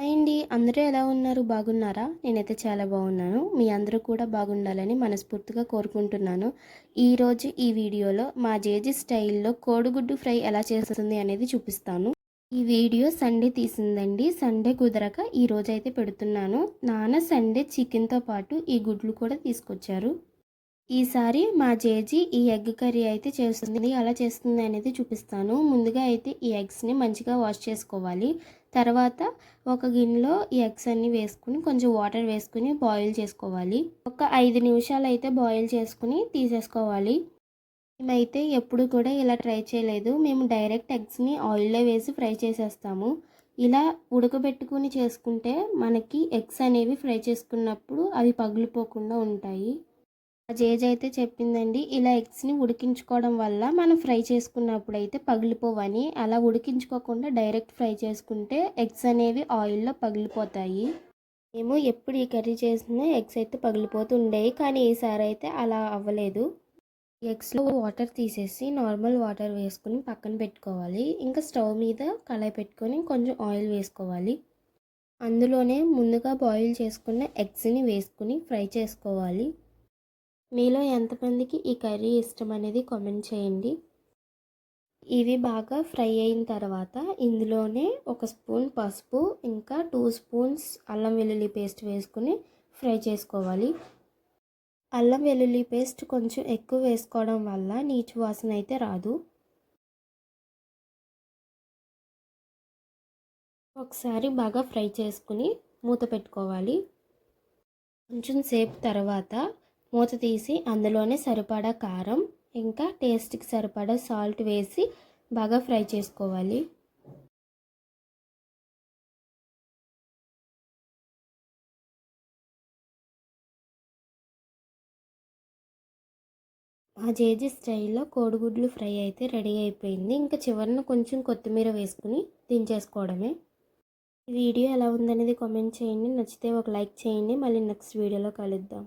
అండి. అందరూ ఎలా ఉన్నారు? బాగున్నారా? నేనైతే చాలా బాగున్నాను. మీ అందరూ కూడా బాగుండాలని మనస్ఫూర్తిగా కోరుకుంటున్నాను. ఈరోజు ఈ వీడియోలో మా జేజీ స్టైల్లో కోడిగుడ్డు ఫ్రై ఎలా చేస్తుంది అనేది చూపిస్తాను. ఈ వీడియో సండే తీసిందండి. సండే కుదరక ఈ అయితే పెడుతున్నాను. నాన్న సండే చికెన్తో పాటు ఈ గుడ్లు కూడా తీసుకొచ్చారు. ఈసారి మా జేజీ ఈ ఎగ్ కర్రీ అయితే చేస్తుంది. ఎలా చేస్తుంది అనేది చూపిస్తాను. ముందుగా అయితే ఈ ఎగ్స్ని మంచిగా వాష్ చేసుకోవాలి. తర్వాత ఒక గిన్నెలో ఈ ఎగ్స్ అన్ని వేసుకుని కొంచెం వాటర్ వేసుకుని బాయిల్ చేసుకోవాలి. ఒక ఐదు నిమిషాలు అయితే బాయిల్ చేసుకుని తీసేసుకోవాలి. మేమైతే ఎప్పుడు కూడా ఇలా ట్రై చేయలేదు. మేము డైరెక్ట్ ఎగ్స్ని ఆయిల్లో వేసి ఫ్రై చేసేస్తాము. ఇలా ఉడకబెట్టుకుని చేసుకుంటే మనకి ఎగ్స్ అనేవి ఫ్రై చేసుకున్నప్పుడు అవి పగిలిపోకుండా ఉంటాయి. జేజ్ అయితే చెప్పిందండి ఇలా ఎగ్స్ని ఉడికించుకోవడం వల్ల మనం ఫ్రై చేసుకున్నప్పుడు అయితే పగిలిపోవని. అలా ఉడికించుకోకుండా డైరెక్ట్ ఫ్రై చేసుకుంటే ఎగ్స్ అనేవి ఆయిల్లో పగిలిపోతాయి. మేము ఎప్పుడు ఈ కర్రీ చేసినా ఎగ్స్ అయితే పగిలిపోతుండేవి కానీ ఈసారి అయితే అలా అవ్వలేదు. ఎగ్స్లో వాటర్ తీసేసి నార్మల్ వాటర్ వేసుకుని పక్కన పెట్టుకోవాలి. ఇంకా స్టవ్ మీద కళాయి పెట్టుకొని కొంచెం ఆయిల్ వేసుకోవాలి. అందులోనే ముందుగా బాయిల్ చేసుకున్న ఎగ్స్ని వేసుకుని ఫ్రై చేసుకోవాలి. మీలో ఎంతమందికి ఈ కర్రీ ఇష్టం అనేది కామెంట్ చేయండి. ఇవి బాగా ఫ్రై అయిన తర్వాత ఇందులోనే ఒక స్పూన్ పసుపు ఇంకా టూ స్పూన్స్ అల్లం వెల్లుల్లి పేస్ట్ వేసుకుని ఫ్రై చేసుకోవాలి. అల్లం వెల్లుల్లి పేస్ట్ కొంచెం ఎక్కువ వేసుకోవడం వల్ల నీచు వాసన అయితే రాదు. ఒకసారి బాగా ఫ్రై చేసుకుని మూత పెట్టుకోవాలి. కొంచెం సేపు తర్వాత మూత తీసి అందులోనే సరిపడా కారం ఇంకా టేస్ట్కి సరిపడా సాల్ట్ వేసి బాగా ఫ్రై చేసుకోవాలి. ఆ జేజీ స్టైల్లో కోడిగుడ్లు ఫ్రై అయితే రెడీ అయిపోయింది. ఇంకా చివరిన కొంచెం కొత్తిమీర వేసుకుని దించేసుకోవడమే. వీడియో ఎలా ఉందనేది కామెంట్ చేయండి. నచ్చితే ఒక లైక్ చేయండి. మళ్ళీ నెక్స్ట్ వీడియోలో కలుద్దాం.